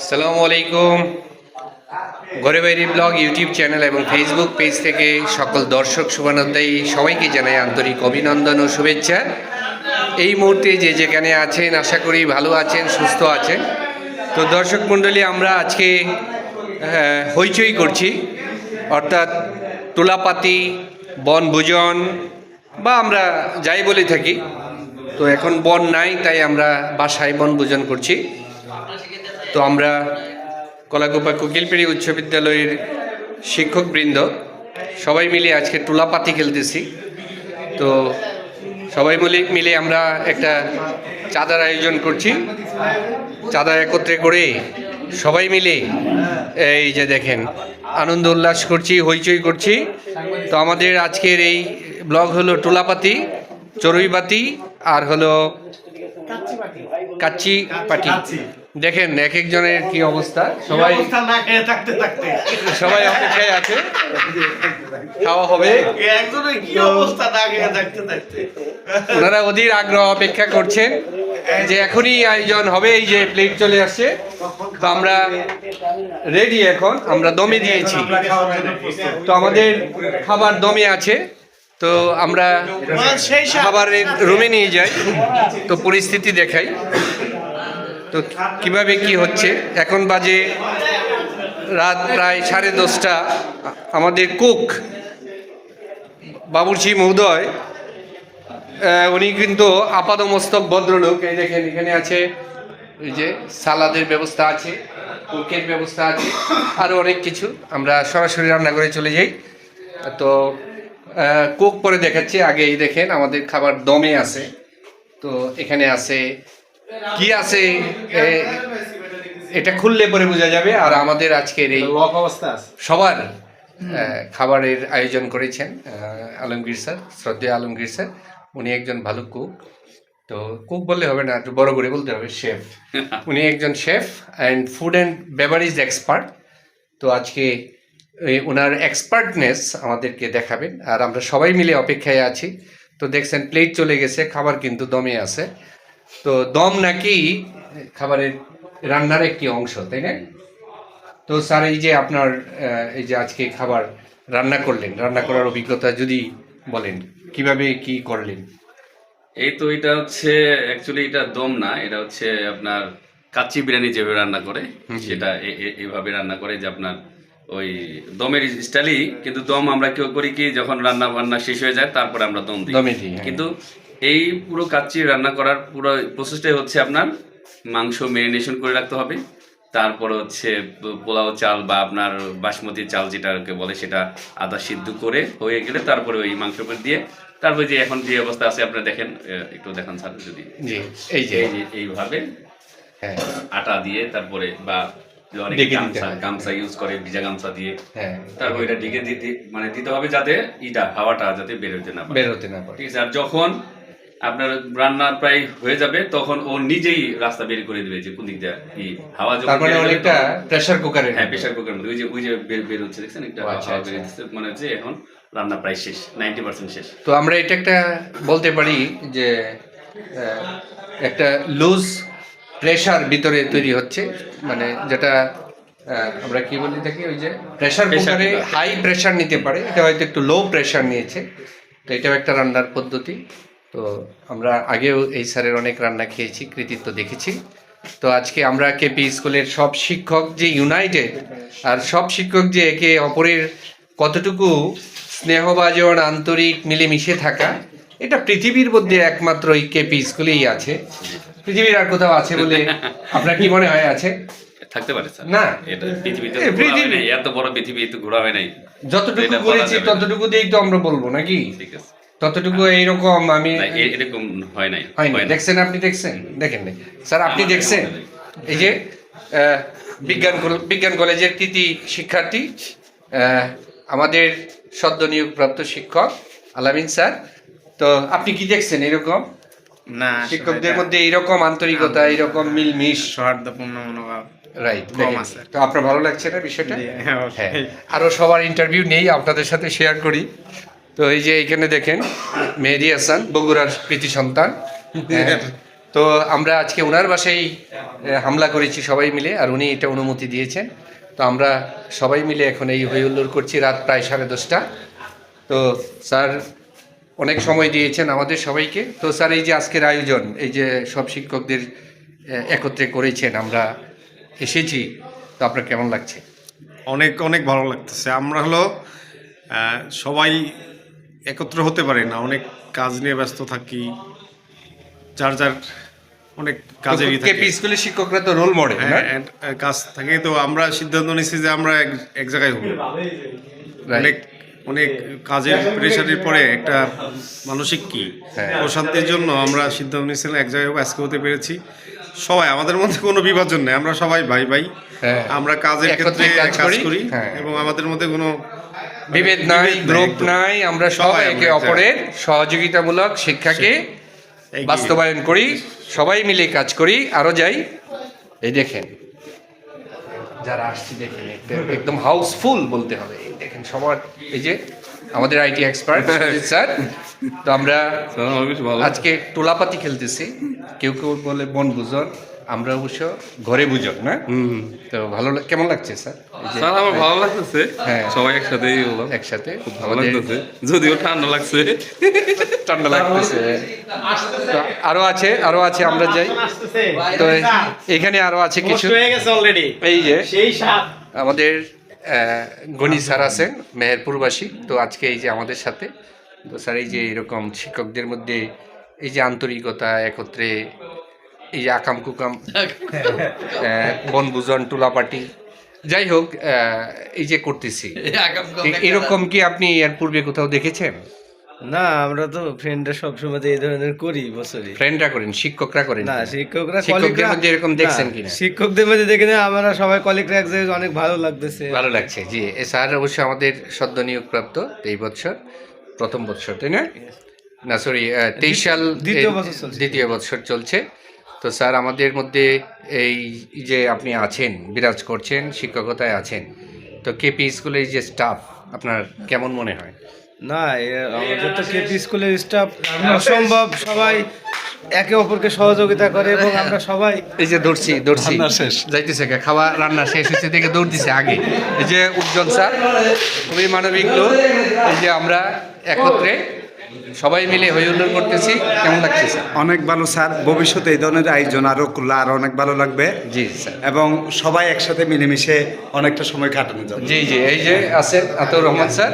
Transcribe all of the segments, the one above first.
আসসালামু আলাইকুম। ঘরে বাইরে ব্লগ, ইউটিউব চ্যানেল এবং ফেসবুক পেজ থেকে সকল দর্শক শুভানুদ্দায়ী সবাইকে জানাই আন্তরিক অভিনন্দন ও শুভেচ্ছা। এই মুহূর্তে যে যেখানে আছেন, আশা করি ভালো আছেন, সুস্থ আছেন। তো দর্শক মণ্ডলী, আমরা আজকে হইচই করছি। অর্থাৎ তুলাপাতি বনভোজন বা আমরা যাই বলে থাকি। তো এখন বন নাই, তাই আমরা বাসায় বনভোজন করছি। তো আমরা কলাকুপা কোকিলপিড়ি উচ্চ বিদ্যালয়ের শিক্ষকবৃন্দ সবাই মিলে আজকে টুলাপাতি খেলতেছি। তো সবাই মিলে মিলে আমরা একটা চাঁদার আয়োজন করছি। চাঁদা একত্রে করে সবাই মিলে এই যে দেখেন আনন্দ উল্লাস করছি হইচই করছি। তো আমাদের আজকের এই ব্লগ হলো টুলাপাতি চড়ুইবাতি আর হলো কাচ্চি পাটি। দেখেন এক একজনের কি অবস্থা? সবাই থাকতে থাকতে। সবাই অপেক্ষায় আছে। খাওয়া হবে। একজনের কি অবস্থা না খেয়ে থাকতে থাকতে? ওনারা অধীর আগ্রহ অপেক্ষা করছেন যে এখনই আয়োজন হবে এই যে প্লেট চলে আসছে। তো আমরা রেডি এখন আমরা দমে দিয়েছি। তো আমাদের খাবার দমে আছে। তো আমরা সেই খাবারের রুমে নিয়ে যাই। তো পরিস্থিতি দেখাই। তো কীভাবে কি হচ্ছে? এখন বাজে রাত প্রায় সাড়ে দশটা। আমাদের কুক, বাবুর্চি মহোদয় উনি কিন্তু আপাদমস্তক ভদ্রলোক। এই দেখেন, এখানে আছে, এই যে সালাদের ব্যবস্থা আছে, কুকের ব্যবস্থা আছে আরও অনেক কিছু। আমরা সরাসরি রান্না করে চলে যাই। তো কুক পরে দেখাচ্ছি। আগে এই দেখেন, আমাদের খাবার দমে আছে। তো, এখানে আছে কি আছে? এটা খুললে পরে বোঝা যাবে আর আমাদের আজকের এই লক অবস্থা আছে। সবার খাবারের আয়োজন করেছেন আলমগীর স্যার শ্রদ্ধেয় আলমগীর স্যার। উনি একজন ভালো কুক। তো কুক বললে হবে না একটু বড় করে বলতে হবে শেফ। উনি একজন chef and food and beverage expert. তো আজকে ওনার এক্সপার্টনেস আমাদেরকে দেখাবেন। আর আমরা সবাই মিলে অপেক্ষায় আছি। তো দেখছেন প্লেট চলে গেছে খাবার কিন্তু দমে আছে। তো দম নাকি খাবারের রান্নার একটি অংশ তাই না? তো স্যার এই যে আপনার এই যে আজকে খাবার রান্না করলেন রান্না করার অভিজ্ঞতা যদি বলেন কীভাবে কি করলেন? এই তো এটা হচ্ছে অ্যাকচুয়ালি এটা দম না এটা হচ্ছে আপনার কাচ্চি বিরিয়ানি যেভাবে রান্না করে সেটা এভাবে রান্না করে যে আপনার ওই দমের স্টাইলই কিন্তু দম আমরা কেউ করি কি যখন রান্না বান্না শেষ হয়ে যায় তারপরে আমরা দম দিই। দমে দিই, হ্যাঁ। কিন্তু এই পুরো কাচ্চি রান্না করার পুরো প্রসেসটাই হচ্ছে আপনার মাংস মেরিনেশন করে রাখতে হবে। তারপরে হচ্ছে পোলাও চাল বা আপনার বাসমতি চাল যেটাকে বলে সেটা আদা সিদ্ধ করে হয়ে গেলে তারপরে ওই মাংস করে দিয়ে তারপরে যে এখন যে অবস্থা আছে আপনারা দেখেন একটু দেখান স্যার যদি জি এই যে। এই যে এইভাবে হ্যাঁ। আটা দিয়ে তারপরে বা অনেকে গামছা ইউজ করে ভিজা গামছা দিয়ে তারপর এটা ঢেকে দিতে মানে দিতে হবে যাতে ইটা হাওয়াটা যাতে বেরোতে না পারে। বের হতে না ঠিক আছে আর যখন আপনার রান্না প্রায় হয়ে যাবে তখন ও নিজেই রাস্তা বের করে দিবে যে কোন দিক দিয়ে কি হাওয়া যখন তার বের হবে অনেকটা প্রেসার কুকারের হ্যাঁ প্রেশার কুকার মধ্যে। ওই যে ওই যে বের হচ্ছে দেখছেন? একটা হাওয়া আচ্ছা, বের আচ্ছা। হচ্ছে মনে হচ্ছে এখন রান্না প্রায় শেষ নাইনটি পার্সেন্ট শেষ। তো আমরা এটা একটা বলতে পারি যে একটা লুজ প্রেসার ভিতরে তৈরি হচ্ছে মানে যেটা আমরা কি বলি থাকি ওই যে প্রেসার Pressure কুকারে হাই প্রেসার নিতে পারে এটা হয়তো একটু লো প্রেসার নিয়েছে। তো এটাও একটা রান্নার পদ্ধতি। তো আমরা আগেও এই স্যারের অনেক রান্না খেয়েছি কৃতিত্ব দেখেছি। তো আজকে আমরা কেপি স্কুলের সব শিক্ষক যে ইউনাইটেড আর সব শিক্ষক যে একে অপরের কতটুকু স্নেহবাজন আন্তরিক মিলেমিশে থাকা এটা পৃথিবীর মধ্যে একমাত্র এই কেপি স্কুলেই আছে। পৃথিবীর আর কোথাও আছে বলে আপনার কি মনে হয় আছে? থাকতে পারে স্যার। না। এটা পৃথিবীতে এত বড় পৃথিবী তো ঘোরা হয় নাই। যতটুকু করেছি ততটুকু দিয়েই তো আমরা বলব নাকি? ঠিক আছে। ততটুকু এইরকম আমি এরকম হয় নাই হয় না। দেখছেন আপনি দেখছেন? দেখেন নাই। স্যার আপনি দেখছেন? এই যে বিজ্ঞান বিজ্ঞান কলেজের কৃতি শিক্ষার্থী আহ, আমাদের সদ্য নিয়োগপ্রাপ্ত শিক্ষক আলামিন স্যার। তো আপনি কি দেখছেন এরকম? না শিক্ষকদের মধ্যে এরকম আন্তরিকতা এরকম মিলমিশ। সৌহার্দ্যপূর্ণ মনোভাব। রাইট তো আপনার ভালো লাগছে না বিষয়টা? হ্যাঁ। হ্যাঁ। আরও সবার ইন্টারভিউ নেই আপনাদের সাথে শেয়ার করি। তো এই যে এখানে দেখেন মেহেদি হাসান বগুড়ার প্রীতি সন্তান। হ্যাঁ, তো আমরা আজকে ওনার বাসায় হামলা করেছি সবাই মিলে আর উনি এটা অনুমতি দিয়েছেন। তো আমরা সবাই মিলে এখন এই হইহুল্লোড় করছি রাত প্রায় সাড়ে দশটা। তো স্যার অনেক সময় দিয়েছেন আমাদের সবাইকে। তো স্যার এই যে আজকের আয়োজন এই যে সব শিক্ষকদের একত্রে করেছেন আমরা এসেছি। তো আপনার কেমন লাগছে? অনেক অনেক ভালো লাগতেছে। আমরা হলো সবাই একত্র হতে পারি না। অনেক কাজ নিয়ে ব্যস্ত থাকি। যার যার অনেক কাজেরই থাকে। স্কুলের শিক্ষকরা তো রোল মডেল হ্যাঁ, কাজ থাকে। তো আমরা সিদ্ধান্ত নিয়েছি যে আমরা এক জায়গায় হব। অনেক অনেক কাজের প্রেশারের পরে একটা মানসিক কি? হ্যাঁ। প্রশান্তির জন্য আমরা সিদ্ধান্ত নিয়েছিলাম এক জায়গায় হব, আজকে হতে পেরেছি। সবাই আমাদের মধ্যে কোনো বিভাজন নেই। আমরা সবাই ভাই ভাই হ্যাঁ। আমরা কাজের ক্ষেত্রে কাজ কাজ করি। এবং আমাদের মধ্যে কোনো বিভেদ নাই গ্রুপ একদম। নাই আমরা সবাই একে অপরের সহযোগিতামূলক শিক্ষাকে বাস্তবায়ন করি সবাই মিলে কাজ করি আরও যাই। এই দেখেন যারা আসছি দেখেন একদম হাউসফুল বলতে হবে। দেখেন সবার এই যে আমাদের আইটি এক্সপার্ট স্যার। তো আমরা আজকে টোলাপাতি খেলতেছি। কেউ কেউ বলে বন বুঝন আমরা অবশ্য ঘরে বুঝন না? তো ভালো কেমন লাগছে স্যার? স্যার আমার ভালো লাগতেছে। হ্যাঁ। সবাই একসাথেই হলো একসাথে? ভালো আমাদের লাগতেছে। যদিও ঠান্ডা লাগছে। ঠান্ডা লাগতেছে। তো আরও আছে আরও আছে আমরা যাই। তো এখানে আরও আছে কিছু। হয়ে গেছে অলরেডি এই যে সেই আমাদের গণি স্যার আছেন মেহেরপুরবাসী। তো আজকে এই যে আমাদের সাথে তো স্যার এই যে এরকম শিক্ষকদের মধ্যে এই যে আন্তরিকতা একত্রে এই যে আকাম কুকাম বনভোজন টুলাপাটি। যাই হোক এই যে করতেছি। এরকম কি আপনি এর পূর্বে কোথাও দেখেছেন? না আমরা তো ফ্রেন্ডরা সবসময় এই ধরনের করি বছরই ফ্রেন্ডরা করেন শিক্ষকরা করেন না শিক্ষকরা শিক্ষকদের কলিগরা মধ্যে এরকম দেখছেন কিনা? শিক্ষকদের মধ্যে দেখে না আমরা সবাই কলিগরা এক জায়গায় অনেক ভালো লাগতেছে। ভালো লাগছে জি। এ স্যার অবশ্য আমাদের সদ্য নিয়োগপ্রাপ্ত এই বছর প্রথম বছর তাই না? না সরি তেইশ সাল দ্বিতীয় বছর চলছে। দ্বিতীয় বছর চলছে। তো স্যার আমাদের মধ্যে এই যে আপনি আছেন বিরাজ করছেন শিক্ষকতায় আছেন তো কেপি স্কুলের যে স্টাফ আপনার কেমন মনে হয়? না আমাদের তো কেপি স্কুলের স্টাফ অসম্ভব। সবাই একে অপরকে সহযোগিতা করে এবং আমরা সবাই এই যে দৌড়ছি দৌড়ছি। যাইতেছে কে, খাওয়া রান্না শেষ হচ্ছে থেকে দৌড় দিছে আগে। এই যে উজ্জ্বল স্যার খুবই মানবিক লোক। এই যে আমরা একত্রে সবাই মিলে হইহুল্লোড় করতেছি। কেমন লাগতেছে অনেক ভালো স্যার। ভবিষ্যতে এই ধরনের আয়োজন আরও করলে আরও অনেক ভালো লাগবে। জি স্যার। এবং সবাই একসাথে মিলেমিশে অনেকটা সময় কাটানো যাবে। জি জি। এই যে আছেন Ataur Rahman sir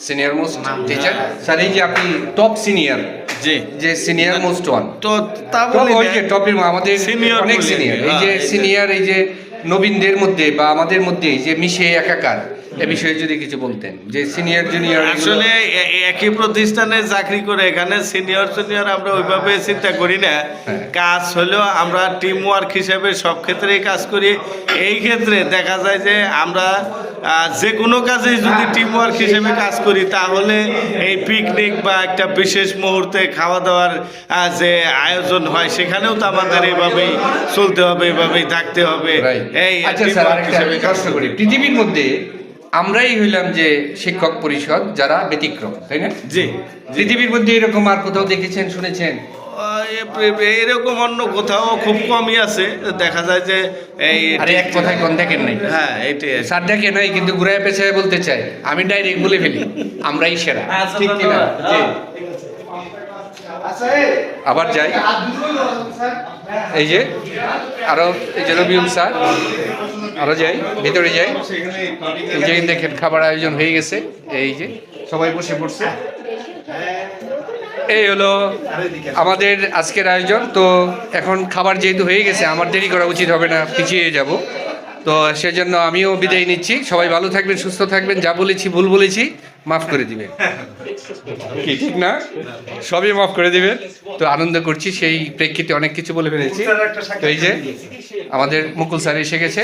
senior most teacher sir এই যে আপনি টপ সিনিয়র জি। যে সিনিয়র মোস্ট ওয়ান তো তা বলি ওই যে টপের আমাদের Senior অনেক সিনিয়র এই যে হ্যাঁ, এই যে- সিনিয়র এই যে নবীনদের মধ্যে বা আমাদের মধ্যে যে মিশে একাকার এ বিষয়ে যদি কিছু বলতেন যে সিনিয়র জুনিয়র আসলে একই প্রতিষ্ঠানে চাকরি করে এখানে সিনিয়র জুনিয়র আমরা ওইভাবে চিন্তা করি না। হ্যাঁ। কাজ হলেও আমরা টিম ওয়ার্ক হিসেবে সব ক্ষেত্রেই কাজ করি। এই ক্ষেত্রে দেখা যায় যে আমরা যে কোনো কাজেই যদি টিম ওয়ার্ক হিসেবে কাজ করি তাহলে এই পিকনিক বা একটা বিশেষ মুহূর্তে খাওয়া দাওয়ার যে আয়োজন হয় সেখানেও তো আমাদের এইভাবেই চলতে হবে এইভাবেই থাকতে হবে। এই আচ্ছা হিসেবে কাজ করি। পৃথিবীর মধ্যে আমরাই হইলাম যে শিক্ষক পরিষদ যারা ব্যতিক্রম তাই না? জি পৃথিবীর মধ্যে এরকম আর কোথাও দেখেছেন শুনেছেন? এরকম অন্য কোথাও খুব কমই আছে। দেখা যায় যে এই আরে এক কথায় কোন দেখেন নাই? হ্যাঁ এইটাই স্যার দেখে নাই কিন্তু ঘুরায় পেছায় বলতে চাই আমি ডাইরেক্ট বলে ফেলি আমরাই সেরা। ঠিক কিনা? জি। আবার যাই। এই যে আরও এই যে রবিউল স্যার আরও যাই ভিতরে যাই। এই যে দেখেন খাবার আয়োজন হয়ে গেছে এই যে। সবাই বসে পড়ছে। এই হলো আমাদের আজকের আয়োজন। তো এখন খাবার যেহেতু হয়ে গেছে আমার দেরি করা উচিত হবে না পিছিয়ে যাব। তো সেজন্য আমিও বিদায় নিচ্ছি। সবাই ভালো থাকবেন সুস্থ থাকবেন। যা বলেছি ভুল বলেছি মাফ করে দিবেন। কি ঠিক না? সবই মাফ করে দিবেন। তো আনন্দ করছি সেই প্রেক্ষিতে অনেক কিছু বলে ফেলেছি। তো এই যে আমাদের মুকুল স্যার এসে গেছে।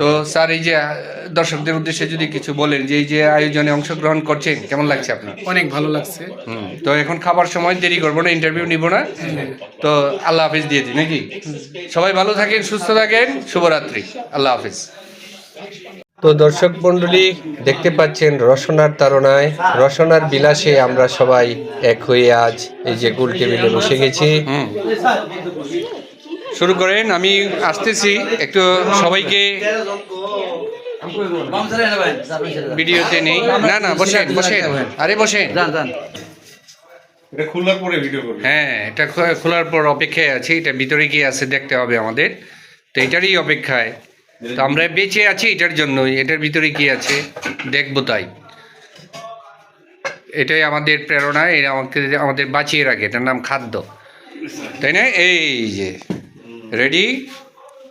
তো স্যার এই যে দর্শকদের উদ্দেশ্যে যদি কিছু বলেন যে এই যে আয়োজনে অংশগ্রহণ করছেন কেমন লাগছে আপনার? অনেক ভালো লাগছে। তো এখন খাবার সময় দেরি করব না ইন্টারভিউ নিব না। তো আল্লাহ হাফিজ দিয়ে দিই নাকি? সবাই ভালো থাকেন সুস্থ থাকেন শুভরাত্রি। আল্লাহ হাফিজ। তো দর্শক মণ্ডলী দেখতে পাচ্ছেন রসনার তারনায় রসনার বিলাসে আমরা সবাই এক হয়ে আজ এই যে গোল টেবিলে বসে গেছি। শুরু করেন আমি আসতেছি। একটু সবাইকে ভিডিওতে নেই। না না বসেন বসেন। আরে বসেন। এটা খোলার পরে ভিডিও হ্যাঁ এটা খোলার পর অপেক্ষায় আছি। এটা ভিতরে কি আছে দেখতে হবে আমাদের। তো এটারই অপেক্ষায়। তো আমরা বেঁচে আছি এটার জন্যই, এটার ভিতরে কি আছে? দেখব তাই। এটাই আমাদের প্রেরণা এটা আমাকে, আমাদের বাঁচিয়ে রাখে, এটার নাম খাদ্য। তাই না? এই যে রেডি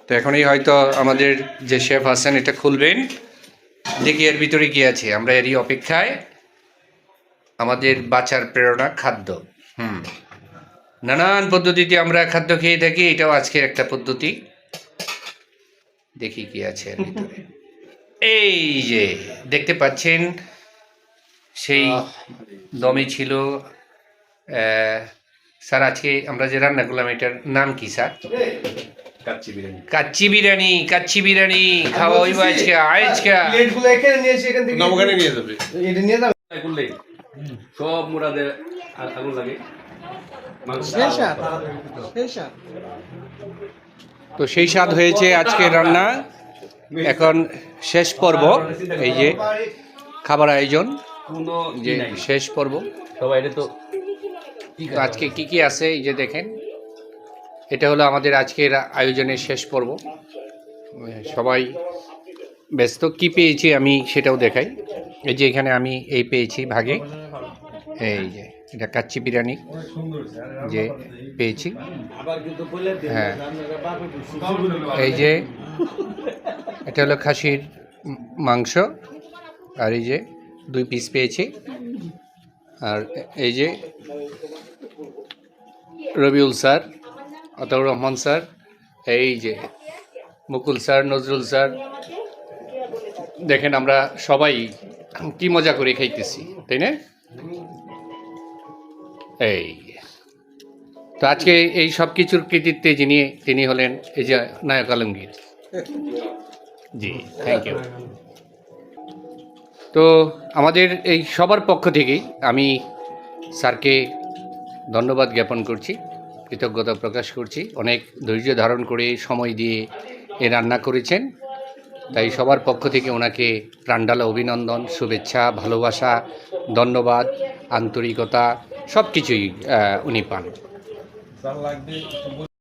তো এখনই হয়তো আমাদের যে শেফ আছেন, এটা খুলবেন। দেখি এর ভিতরে কি আছে। আমরা এরই অপেক্ষায়। আমাদের বাঁচার প্রেরণা খাদ্য। হুম। নানান পদ্ধতিতে আমরা খাদ্য খেয়ে থাকি, এটাও আজকের একটা পদ্ধতি। দেখি কি আছে ভিতরে। এই যে দেখতে পাচ্ছেন সেই দমে ছিল স্যার আজকে আমরা যে রান্না করলাম এটার নাম কি স্যার? কাচ্চি বিরিয়ানি। কাচ্চি বিরিয়ানি কাচ্চি বিরিয়ানি খাওয়া হইব আজকে আজকে। প্লেটগুলো এখানে নিয়ে এসে এখান থেকে নবগানে নিয়ে যাবে। এটা নিয়ে যাবে? করলে সব মুরাদে আগুন লাগে। মাংস তো সেই স্বাদ হয়েছে আজকে রান্না। এখন শেষ পর্ব এই যে খাবার আয়োজন যে শেষ পর্ব। সবাই তো আজকে কি কি আছে এই যে দেখেন। এটা হলো আমাদের আজকের আয়োজনের শেষ পর্ব। সবাই ব্যস্ত কি পেয়েছি আমি সেটাও দেখাই। এই যে এখানে আমি এই পেয়েছি ভাগে। এই যে। এটা কাচ্চি বিরিয়ানি যে পেয়েছি। হ্যাঁ। এই যে, এটা হলো খাসির মাংস, আর এই যে দুই পিস পেয়েছি। আর এই যে রবিউল স্যার, আতাউর রহমান স্যার, এই যে মুকুল স্যার, নজরুল স্যার। দেখেন আমরা সবাই কি মজা করে খাইতেছি, তাই না? এই। তো আজকে এই সব কিছুর কৃতিত্বে যিনি, তিনি হলেন এই যে নায়ক আলমগীর। জি থ্যাংক ইউ তো আমাদের এই সবার পক্ষ থেকেই আমি স্যারকে ধন্যবাদ জ্ঞাপন করছি, কৃতজ্ঞতা প্রকাশ করছি। অনেক ধৈর্য ধারণ করে সময় দিয়ে এ রান্না করেছেন। তাই সবার পক্ষ থেকে ওনাকে প্রাণডালা অভিনন্দন, শুভেচ্ছা, ভালোবাসা, ধন্যবাদ, আন্তরিকতা সব কিছুই উনি পান।